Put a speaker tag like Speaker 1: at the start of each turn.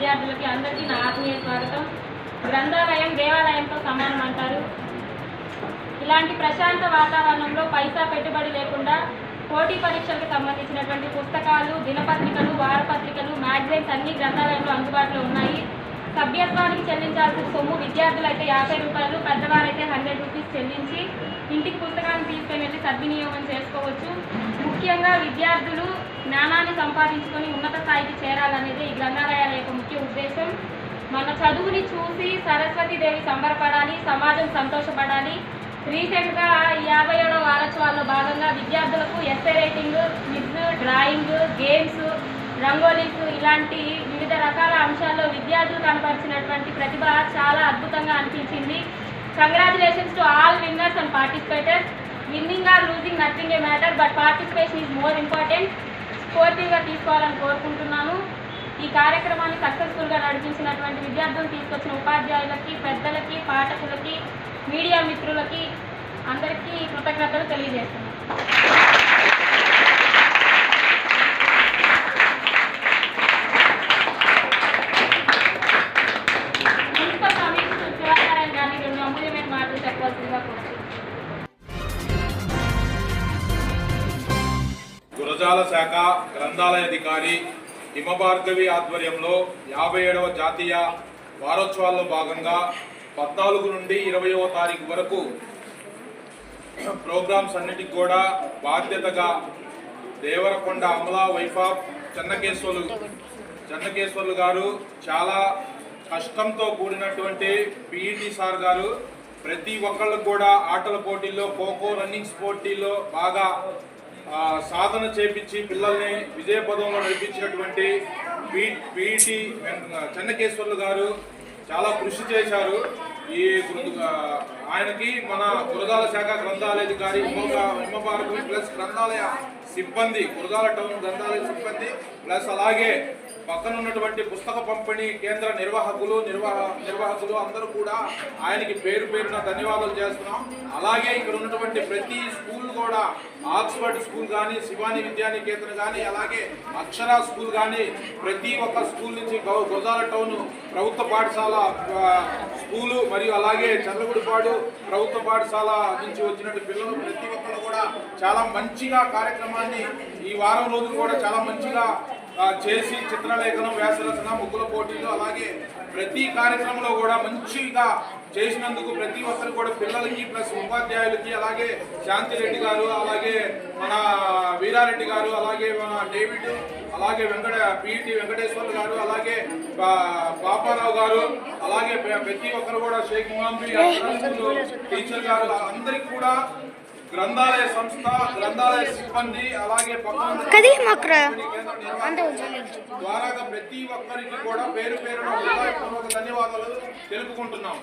Speaker 1: విద్యార్థులకి అందరికీ నా ఆత్మీయ స్వాగతం. గ్రంథాలయం దేవాలయంతో సమానం అంటారు. ఇలాంటి ప్రశాంత వాతావరణంలో పైసా పెట్టుబడి లేకుండా పోటీ పరీక్షలకు సంబంధించినటువంటి పుస్తకాలు దినపత్రికలు వారపత్రికలు మ్యాగజైన్స్ అన్ని గ్రంథాలయంలో అందుబాటులో ఉన్నాయి. సభ్యత్వానికి చెల్లించాల్సిన సొమ్ము విద్యార్థులైతే యాభై రూపాయలు పెద్దవారైతే హండ్రెడ్ రూపీస్ చెల్లించి ఇంటికి పుస్తకాన్ని తీసుకొని వెళ్ళి సద్వినియోగం చేసుకోవచ్చు. ముఖ్యంగా విద్యార్థులు జ్ఞానాన్ని సంపాదించుకొని ఉన్నత స్థాయికి చేరాలనేది ఈ గ్రంథాలయాల యొక్క ముఖ్య ఉద్దేశం. మన చదువుని చూసి సరస్వతీదేవి సంబరపడాలి సమాజం సంతోషపడాలి. రీసెంట్గా యాభై ఏడో వారోత్సవాల్లో భాగంగా విద్యార్థులకు essay writing quiz drawing games rangolis ఇలాంటి వివిధ రకాల అంశాల్లో విద్యార్థులు కనపరిచినటువంటి ప్రతిభ చాలా అద్భుతంగా అనిపించింది. Congratulations to all winners and participators winning or losing nothing a matter but participation is more important స్పోర్టివ్గా తీసుకోవాలని కోరుకుంటున్నాను. ఈ కార్యక్రమాన్ని సక్సెస్ఫుల్గా నడిపించినటువంటి విద్యార్థులు తీసుకొచ్చిన ఉపాధ్యాయులకి పెద్దలకి పాఠకులకి మీడియా మిత్రులకి అందరికీ కృతజ్ఞతలు తెలియజేస్తున్నాను.
Speaker 2: గురజాల శాఖ గ్రంథాలయాధికారి హిమభార్గవి ఆధ్వర్యంలో యాభై ఏడవ జాతీయ వారోత్సవాల్లో భాగంగా పద్నాలుగు నుండి ఇరవయవ తారీఖు వరకు ప్రోగ్రామ్స్ అన్నిటికి కూడా బాధ్యతగా దేవరకొండ అమలా వైఫా చెన్నకేశ్వర్లు చెన్నకేశ్వర్లు గారు చాలా కష్టంతో కూడినటువంటి పిఈటి సార్ గారు ప్రతి ఒక్కళ్ళకు కూడా ఆటల పోటీల్లో ఖోఖో రన్నింగ్ పోటీల్లో బాగా సాధన చేపించి పిల్లల్ని విజయపదంలో నడిపించినటువంటి పి పిఈటి చెన్నకేశ్వర్లు గారు చాలా కృషి చేశారు. ఈ ఆయనకి మన గురదాల శాఖ గ్రంథాలయాధికారి హిమభారతి ప్లస్ గ్రంథాలయ సిబ్బంది గురదాల టౌన్ గ్రంథాలయ సిబ్బంది ప్లస్ అలాగే పక్కన ఉన్నటువంటి పుస్తక పంపిణీ కేంద్ర నిర్వాహకులు నిర్వాహ నిర్వాహకులు అందరూ కూడా ఆయనకి పేరు పేరున ధన్యవాదాలు చేస్తున్నాం. అలాగే ఇక్కడ ఉన్నటువంటి ప్రతి స్కూల్ కూడా ఆక్స్ఫర్డ్ స్కూల్ కానీ శివాని విద్యానికేతన్ కానీ అలాగే అక్షర స్కూల్ కానీ ప్రతి ఒక్క స్కూల్ నుంచి గౌ- టౌన్ ప్రభుత్వ పాఠశాల స్కూలు మరియు అలాగే చంద్రగుడిపాడు ప్రభుత్వ పాఠశాల నుంచి వచ్చినట్టు పిల్లలు ప్రతి ఒక్కరు కూడా చాలా మంచిగా కార్యక్రమాన్ని ఈ వారం రోజులు కూడా చాలా మంచిగా చేసి చిత్రలేఖనం వ్యాసరచన ముగ్గుల పోటీలు అలాగే ప్రతి కార్యక్రమంలో కూడా మంచిగా చేసినందుకు ప్రతి ఒక్కరు కూడా పిల్లలకి ప్లస్ ఉపాధ్యాయులకి అలాగే శాంతిరెడ్డి గారు అలాగే మన వీరారెడ్డి గారు అలాగే మన డేవిడ్ అలాగే వెంకట పిఈటి వెంకటేశ్వర్లు గారు అలాగే పాపారావు గారు అలాగే ప్ర- ప్రతి ఒక్కరు కూడా షేక్ ముహాంబి టీచర్ గారు అందరికి కూడా గ్రంథాలయ సంస్థ గ్రంథాలయ సిబ్బంది అలాగే ద్వారాగా ప్రతి ఒక్కరికి కూడా పేరు పేరున హృదయపూర్వక ధన్యవాదాలు తెలుపుకుంటున్నాం.